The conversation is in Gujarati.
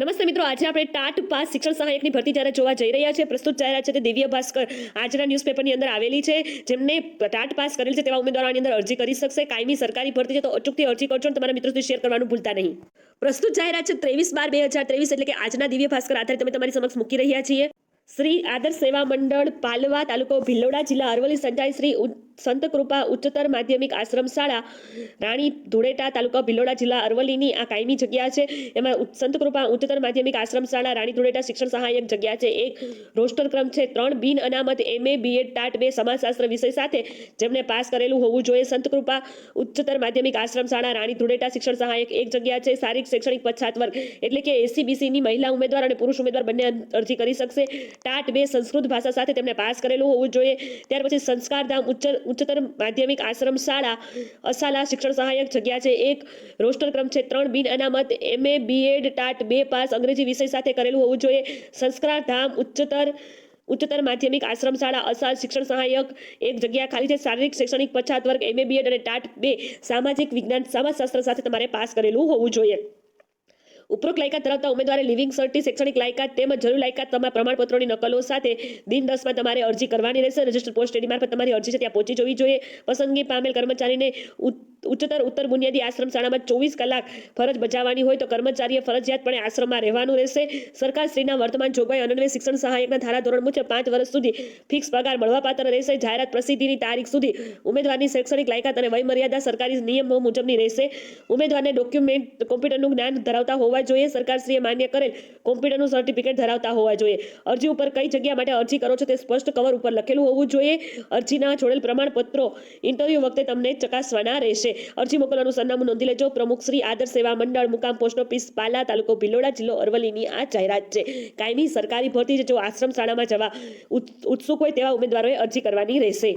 નમસ્તે મિત્રો, આજે આપણે ટાટ પાસ શિક્ષણ સહાયકની ભરતી જ્યારે જોવા જઈ રહ્યા છે, પ્રસ્તુત જાહેરાત છે તે દિવ્ય ભાસ્કર આજના ન્યૂઝપેપરની અંદર આવેલી છે, જેમને ટાટ પાસ કરેલ છે તેવા ઉમેદવારો આની અંદર અરજી કરી શકશે. કાયમી સરકારી ભરતી છે તો અચૂકથી અરજી કરજો અને તમારા મિત્રો સુધી શેર કરવાનું ભૂલતા નહીં. પ્રસ્તુત જાહેરાત છે ત્રેવીસ બાર બે હજાર ત્રેવીસ એટલે કે આજના દિવ્ય ભાસ્કર આધારે તમે તમારી સમક્ષ મૂકી રહ્યા છીએ. શ્રી આદર્શ સેવા મંડળ પાલવા તાલુકો ભિલોડા જિલ્લા અરવલ્લી સંચાલિત શ્રી ઉ- સંત કૃપા ઉચ્ચતર માધ્યમિક આશ્રમ શાળા રાણી ધુળેટા તાલુકા ભિલોડા જિલ્લા અરવલ્લીની આ કાયમી જગ્યા છે. એમાં સંતકૃપા સંત કૃપા ઉચ્ચતર માધ્યમિક આશ્રમ શાળા રાણી ધુળેટા શિક્ષણ સહાયક જગ્યા છે. એક રોસ્ટર ક્રમ છે. ત્રણ બિન અનામત એમએ બીએડ ટાટ બે સમાજશાસ્ત્ર વિષય સાથે જેમને પાસ કરેલું હોવું જોઈએ. સંત કૃપા ઉચ્ચતર માધ્યમિક આશ્રમ શાળા રાણી ધુળેટા શિક્ષણ સહાયક એક જગ્યા છે. શારીરિક શૈક્ષણિક પછાત વર્ગ એટલે કે એસીબીસીની મહિલા ઉમેદવાર અને પુરુષ ઉમેદવાર બંને અરજી કરી શકશે. ટાટ બે સંસ્કૃત ભાષા સાથે તેમને પાસ કરેલું હોવું જોઈએ. ત્યાર પછી સંસ્કારધામ ઉચ્ચ ઉચ્ચતર માધ્યમિક આશ્રમ શાળા અસાલા શિક્ષણ સહાયક જગ્યા છે. એક રોસ્ટર ક્રમ છે. ત્રણ બિન અનામત એમએ બીએડ ટાટ. બે પાસ અંગ્રેજી વિષય સાથે કરેલું હોવું જોઈએ. સંસ્કારધામ ઉચ્ચતર ઉચ્ચતર માધ્યમિક આશ્રમ શાળા અસાલ શિક્ષણ સહાયક, એક જગ્યા ખાલી છે. શારીરિક, શૈક્ષણિક, પછાત વર્ગ એમએ બીએડ અને ટાટ. બે સામાજિક વિજ્ઞાન, સમાજશાસ્ત્ર સાથે તમારે પાસ કરેલું હોવું જોઈએ. ઉપરોક્ત લાયકાત ધરાવતા ઉમેદવારે લિવિંગ સર્ટી, શૈક્ષણિક લાયકાત તેમજ જરૂરી લાયકાત તમારા પ્રમાણપત્રોની નકલો સાથે દિન દસમાં તમારે અરજી કરવાની રહેશે. રજિસ્ટર પોસ્ટ એડી મારફત તમારી અરજી છે, ત્યાં પહોંચી જવી જોઈએ. પસંદગી પામેલ કર્મચારીને ઉચ્ચતર ઉત્તર બુનિયાદી આશ્રમ શાળામાં ચોવીસ કલાક ફરજ બજાવવાની હોય તો કર્મચારીએ ફરજિયાતપણે આશ્રમમાં રહેવાનું રહેશે. સરકારશ્રીના વર્તમાન જોગવાઈ અનન્વય શિક્ષણ સહાયકના ધારાધોરણ મુજબ પાંચ વર્ષ સુધી ફિક્સ પગાર મળવાપાત્ર રહેશે. જાહેરાત પ્રસિદ્ધિની તારીખ સુધી ઉમેદવારની શૈક્ષણિક લાયકાત અને વયમર્યાદા સરકારી નિયમો મુજબની રહેશે. ઉમેદવારને ડોક્યુમેન્ટ કોમ્પ્યુટરનું જ્ઞાન ધરાવતા હોવા જોઈએ. સરકારશ્રીએ માન્ય કરેલ કોમ્પ્યુટરનું સર્ટિફિકેટ ધરાવતા હોવા જોઈએ. અરજી ઉપર કઈ જગ્યા માટે અરજી કરો છો તે સ્પષ્ટ કવર ઉપર લખેલું હોવું જોઈએ. અરજીના જોડેલ પ્રમાણપત્રો ઇન્ટરવ્યૂ વખતે તમને ચકાસવાના રહેશે. અરજી મોકલવાનું સરનામું નોંધી લેજો. પ્રમુખ શ્રી આદર્શ સેવા મંડળ મુકામ પોસ્ટ ઓફિસ, પાલા તાલુકો ભિલોડા જિલ્લો અરવલ્લીની આ જાહેરાત છે. કાયમી સરકારી ભરતી જો આશ્રમ શાળામાં જવા ઉત- ઉત્સુક હોય તેવા ઉમેદવારોએ અરજી કરવાની રહેશે.